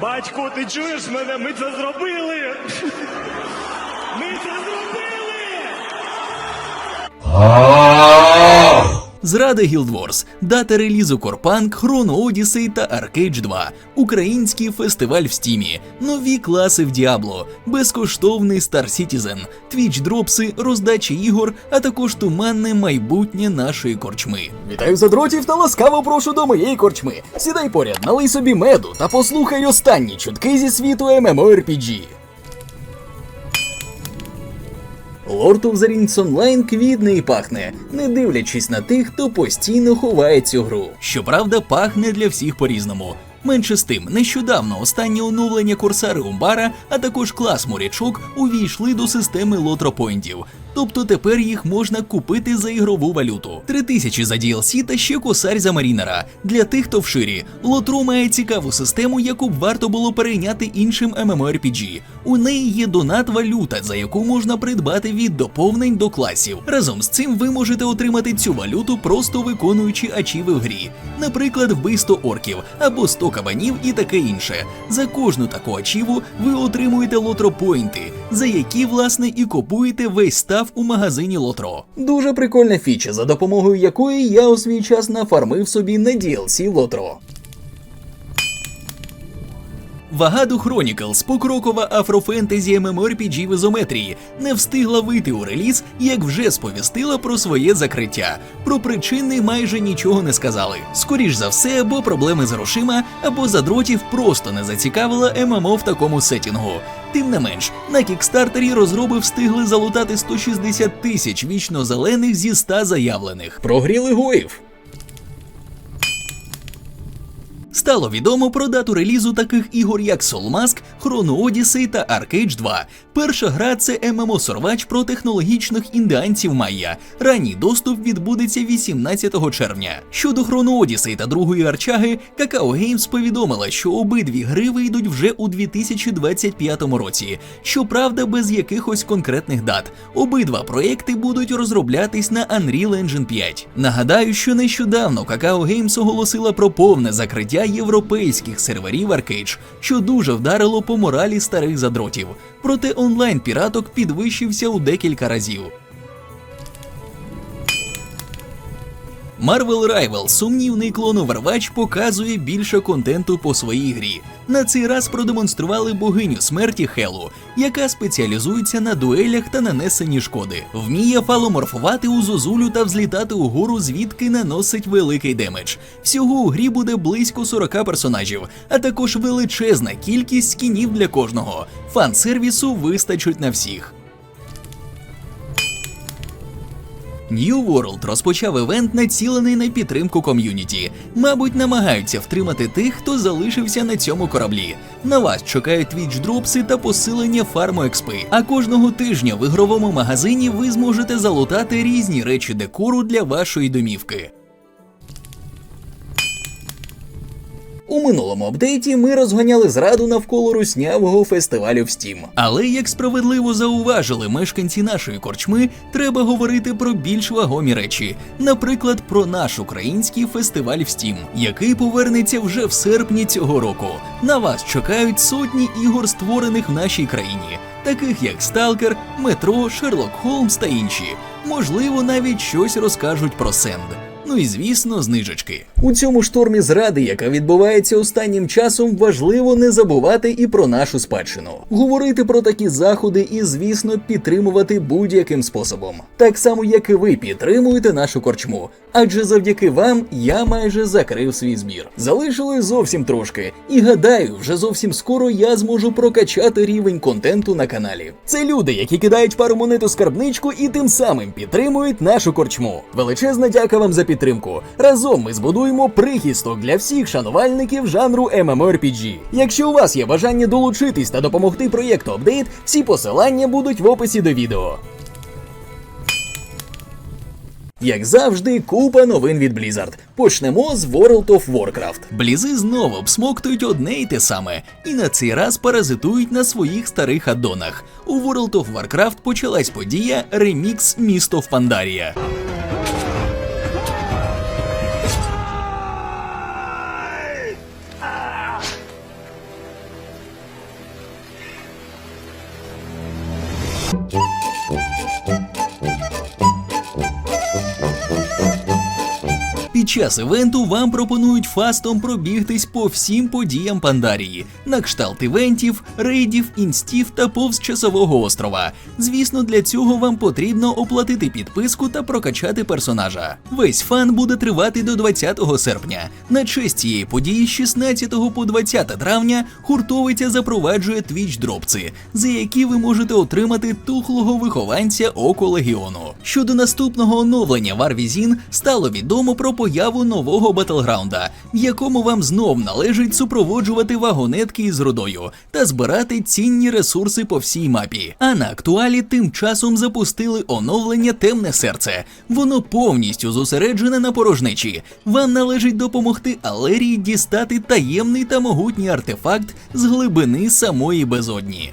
Батько, ти чуєш мене? Ми це зробили! Ми це зробили! Зрада Guild Wars, дата релізу Корпанк, Chrono Odyssey та Arcade 2, український фестиваль в стімі, нові класи в Діабло, безкоштовний Star Citizen, Twitch дропси, роздача ігор, а також туманне майбутнє нашої корчми. Вітаю задротів та ласкаво прошу до моєї корчми. Сідай поряд, налий собі меду та послухай останні чутки зі світу MMORPG. The Rings Online квітне і пахне, не дивлячись на тих, хто постійно ховає цю гру. Щоправда, пахне для всіх по-різному. Менше з тим, нещодавно останнє оновлення Корсари Умбара, а також клас морячок увійшли до системи лотропойнтів. Тобто тепер їх можна купити за ігрову валюту. Три тисячі за DLC та ще косарь за марінера. Для тих, хто в ширі, лотро має цікаву систему, яку б варто було перейняти іншим MMORPG. У неї є донат валюта, за яку можна придбати від доповнень до класів. Разом з цим ви можете отримати цю валюту, просто виконуючи ачіви в грі, наприклад, вбивство орків або 100 кабанів і таке інше. За кожну таку ачіву ви отримуєте лотропойнти, за які власне і купуєте весь став у магазині Лотро. Дуже прикольна фіча, за допомогою якої я у свій час нафармив собі на DLC Лотро. Вагаду Chronicles, покрокова афрофентезі MMORPG в ізометрії, не встигла вийти у реліз, як вже сповістила про своє закриття. Про причини майже нічого не сказали. Скоріш за все, або проблеми з грошима, або задротів просто не зацікавила ММО в такому сетінгу. Тим не менш, на кікстартері розроби встигли залутати 160 тисяч вічно зелених зі 100 заявлених. Прогріли гоїв. Стало відомо про дату релізу таких ігор, як Soul Mask, Chrono Odyssey та Arcade 2. Перша гра це ММО-сорвач про технологічних індіанців Майя. Ранній доступ відбудеться 18 червня. Щодо Chrono Odyssey та другої арчаги, Kakao Games повідомила, що обидві гри вийдуть вже у 2025 році. Щоправда, без якихось конкретних дат. Обидва проекти будуть розроблятись на Unreal Engine 5. Нагадаю, що нещодавно Kakao Games оголосила про повне закриття європейських серверів Arcade, що дуже вдарило по моралі старих задротів. Проте онлайн піраток підвищився у декілька разів. Marvel Rival, сумнівний клон Overwatch, показує більше контенту по своїй грі. На цей раз продемонстрували богиню смерті Хелу, яка спеціалізується на дуелях та нанесенні шкоди. Вміє фаломорфувати у зозулю та взлітати угору, звідки наносить великий демедж. Всього у грі буде близько 40 персонажів, а також величезна кількість скінів для кожного. Фан-сервісу вистачить на всіх. New World розпочав івент, націлений на підтримку ком'юніті. Мабуть, намагаються втримати тих, хто залишився на цьому кораблі. На вас чекають твіч-дропси та посилення фарму експи. А кожного тижня в ігровому магазині ви зможете залутати різні речі декору для вашої домівки. У минулому апдейті ми розганяли зраду навколо руснявого фестивалю в Steam. Але як справедливо зауважили мешканці нашої корчми, треба говорити про більш вагомі речі, наприклад, про наш український фестиваль в Steam, який повернеться вже в серпні цього року. На вас чекають сотні ігор, створених в нашій країні, таких як Сталкер, Метро, Шерлок Холмс та інші. Можливо, навіть щось розкажуть про Сенд. Ну і звісно, знижечки. У цьому штормі зради, яка відбувається останнім часом, важливо не забувати і про нашу спадщину. Говорити про такі заходи і, звісно, підтримувати будь-яким способом. Так само, як і ви підтримуєте нашу корчму. Адже завдяки вам я майже закрив свій збір. Залишилось зовсім трошки, і гадаю, вже зовсім скоро я зможу прокачати рівень контенту на каналі. Це люди, які кидають пару монет у скарбничку і тим самим підтримують нашу корчму. Величезна дяка вам за підтримку. Разом ми збудуємо прихисток для всіх шанувальників жанру MMORPG. Якщо у вас є бажання долучитись та допомогти проєкту апдейт, всі посилання будуть в описі до відео. Як завжди, купа новин від Blizzard. Почнемо з World of Warcraft. Блізи знову обсмоктують одне й те саме, і на цей раз паразитують на своїх старих аддонах. У World of Warcraft почалась подія ремікс місто в Пандарія. Час івенту вам пропонують фастом пробігтись по всім подіям Пандарії, на кшталт івентів, рейдів, інстів та повз часового острова. Звісно, для цього вам потрібно оплатити підписку та прокачати персонажа. Весь фан буде тривати до 20 серпня. На честь цієї події з 16 по 20 травня хуртовиця запроваджує твіч дропці, за які ви можете отримати тухлого вихованця Око Легіону. Щодо наступного оновлення Варвізін стало відомо про появу нового батлграунда, в якому вам знов належить супроводжувати вагонетки із рудою та збирати цінні ресурси по всій мапі. А на актуалі тим часом запустили оновлення Темне серце. Воно повністю зосереджене на порожнечі. Вам належить допомогти Алерії дістати таємний та могутній артефакт з глибини самої безодні.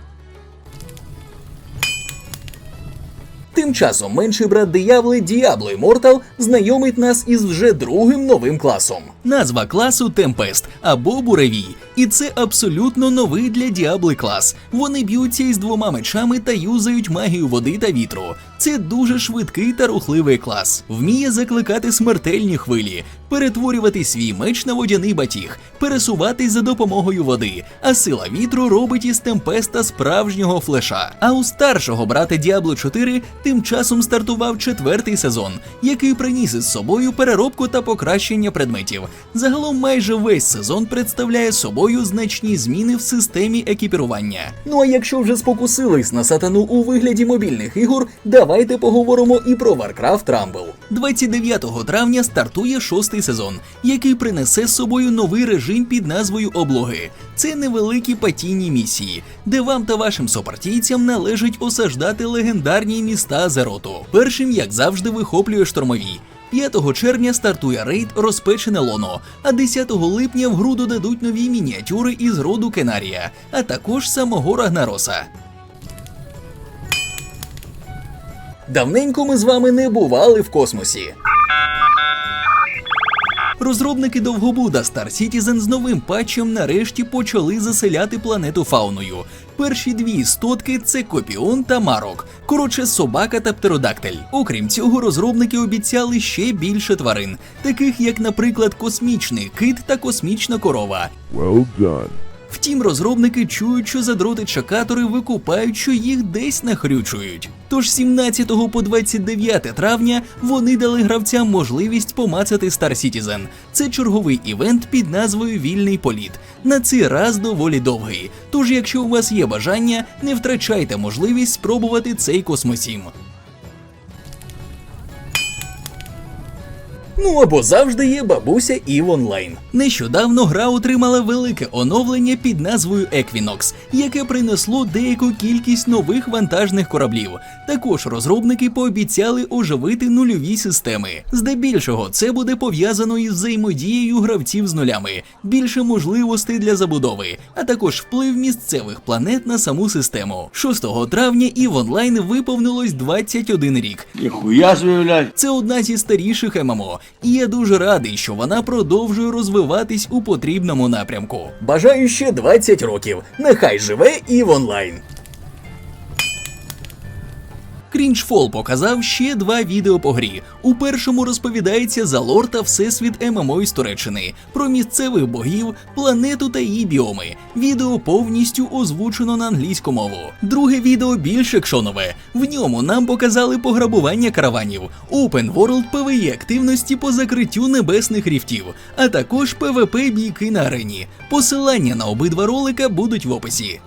Тим часом менший брат дияволи Діабло Immortal знайомить нас із вже другим новим класом. Назва класу Темпест або Буревій, і це абсолютно новий для Діабли клас. Вони б'ються із двома мечами та юзають магію води та вітру. Це дуже швидкий та рухливий клас. Вміє закликати смертельні хвилі, перетворювати свій меч на водяний батіг, пересуватись за допомогою води. А сила вітру робить із темпеста справжнього флеша. А у старшого брата Діабло 4 тим часом стартував четвертий сезон, який приніс із собою переробку та покращення предметів. Загалом майже весь сезон представляє собою значні зміни в системі екіпірування. Ну а якщо вже спокусились на сатану у вигляді мобільних ігор, давайте поговоримо і про Warcraft Rumble. 29 травня стартує шостий сезон, який принесе з собою новий режим під назвою облоги. Це невеликі патійні місії, де вам та вашим сопартійцям належить осаждати легендарні міста Азероту. Першим, як завжди, вихоплює штурмові. 5 червня стартує рейд Розпечене лоно, а 10 липня в гру додадуть нові мініатюри із роду Кенарія, а також самого Рагнароса. Давненько ми з вами не бували в космосі. Розробники Довгобуда Star Citizen з новим патчем нарешті почали заселяти планету фауною. Перші дві істотки це Копіон та Марок, коротше, собака та птеродактиль. Окрім цього, розробники обіцяли ще більше тварин, таких як, наприклад, космічний кит та космічна корова. Well done. Втім, розробники чують, що задроти чакатори викупають, що їх десь нахрючують. Тож 17 по 29 травня вони дали гравцям можливість помацати Star Citizen. Це черговий івент під назвою Вільний політ. На цей раз доволі довгий. Тож, якщо у вас є бажання, не втрачайте можливість спробувати цей космосім. Ну або завжди є бабуся Ів онлайн. Нещодавно гра отримала велике оновлення під назвою Equinox, яке принесло деяку кількість нових вантажних кораблів. Також розробники пообіцяли оживити нульові системи. Здебільшого це буде пов'язано із взаємодією гравців з нулями, більше можливостей для забудови, а також вплив місцевих планет на саму систему. 6 травня і в онлайн виповнилось 21 рік. Це одна зі старіших ММО, і я дуже радий, що вона продовжує розвиватись у потрібному напрямку. Бажаю ще 20 років. Нехай живе і в онлайн. Крінжфол показав ще два відео по грі. У першому розповідається за лор та всесвіт ММО із Туреччини, про місцевих богів, планету та її біоми. Відео повністю озвучено на англійську мову. Друге відео більш екшонове. В ньому нам показали пограбування караванів, Open World PvE активності по закриттю небесних ріфтів, а також PvP бійки на арені. Посилання на обидва ролика будуть в описі.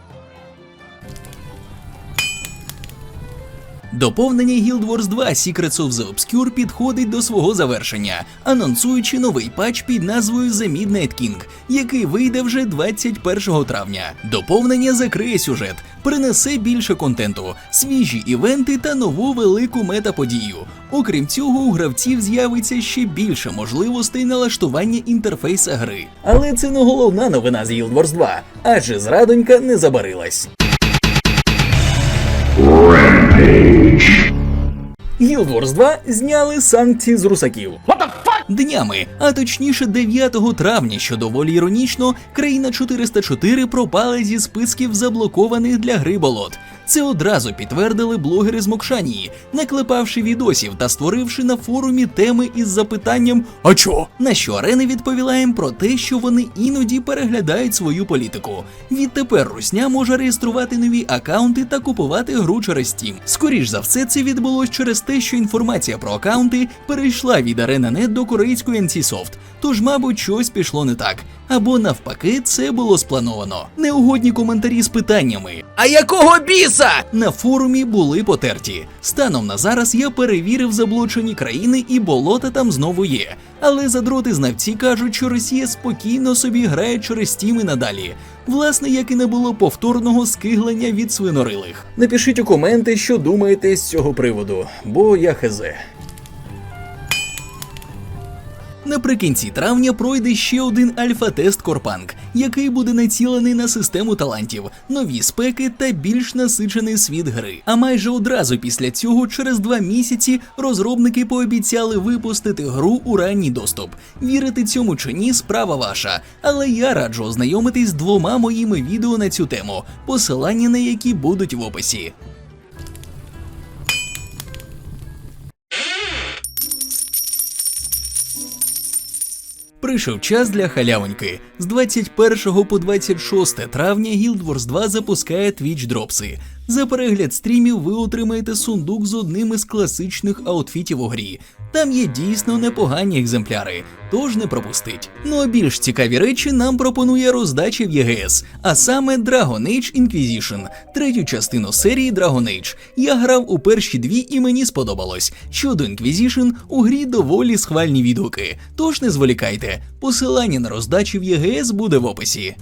Доповнення Guild Wars 2 Secrets of the Obscure підходить до свого завершення, анонсуючи новий патч під назвою The Midnight King, який вийде вже 21 травня. Доповнення закриє сюжет, принесе більше контенту, свіжі івенти та нову велику метаподію. Окрім цього, у гравців з'явиться ще більше можливостей налаштування інтерфейса гри. Але це не головна новина з Guild Wars 2, адже зрадонька не забарилась. Guild Wars 2 зняли санкції з русаків. Днями, а точніше 9 травня, що доволі іронічно, країна 404 пропала зі списків заблокованих для гри болот. Це одразу підтвердили блогери з Мокшанії, наклепавши відосів та створивши на форумі теми із запитанням А чо? На що арена відповіла їм про те, що вони іноді переглядають свою політику. Відтепер Русня може реєструвати нові акаунти та купувати гру через Steam. Скоріш за все, це відбулось через те, що інформація про акаунти перейшла від ArenaNet до корейської NCSoft. Тож, мабуть, щось пішло не так. Або навпаки, це було сплановано. Неугодні коментарі з питаннями. А якого біса? На форумі були потерті. Станом на зараз я перевірив заблочені країни і болота там знову є. Але задроти знавці кажуть, що Росія спокійно собі грає через тіми надалі. Власне, як і не було повторного скиглення від свинорилих. Напишіть у коменти, що думаєте з цього приводу, бо я хезе. Наприкінці травня пройде ще один альфа-тест Корпанк, який буде націлений на систему талантів, нові спеки та більш насичений світ гри. А майже одразу після цього, через два місяці, розробники пообіцяли випустити гру у ранній доступ. Вірити цьому чи ні, справа ваша. Але я раджу ознайомитись з двома моїми відео на цю тему, посилання на які будуть в описі. Прийшов час для халявоньки. З 21 по 26 травня Guild Wars 2 запускає Twitch дропси. За перегляд стрімів ви отримаєте сундук з одним із класичних аутфітів у грі. Там є дійсно непогані екземпляри, тож не пропустить. Ну а більш цікаві речі нам пропонує роздача в ЄГС, а саме Dragon Age Inquisition, третю частину серії Dragon Age. Я грав у перші дві і мені сподобалось. Щодо Inquisition, у грі доволі схвальні відгуки. Тож не зволікайте. Посилання на роздачу в ЄГС буде в описі.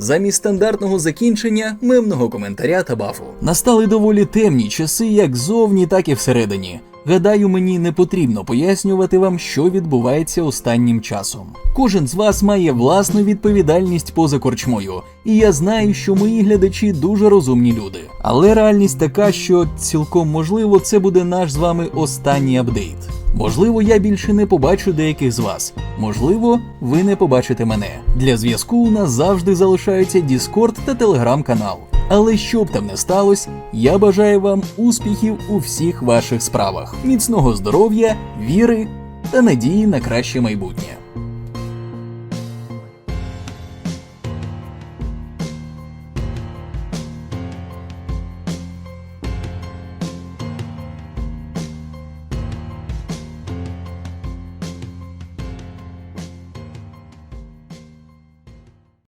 Замість стандартного закінчення, мемного коментаря та бафу. Настали доволі темні часи як зовні, так і всередині. Гадаю, мені не потрібно пояснювати вам, що відбувається останнім часом. Кожен з вас має власну відповідальність поза корчмою, і я знаю, що мої глядачі дуже розумні люди. Але реальність така, що цілком можливо це буде наш з вами останній апдейт. Можливо, я більше не побачу деяких з вас. Можливо, ви не побачите мене. Для зв'язку у нас завжди залишаються Discord та телеграм-канал. Але що б там не сталося, я бажаю вам успіхів у всіх ваших справах, міцного здоров'я, віри та надії на краще майбутнє.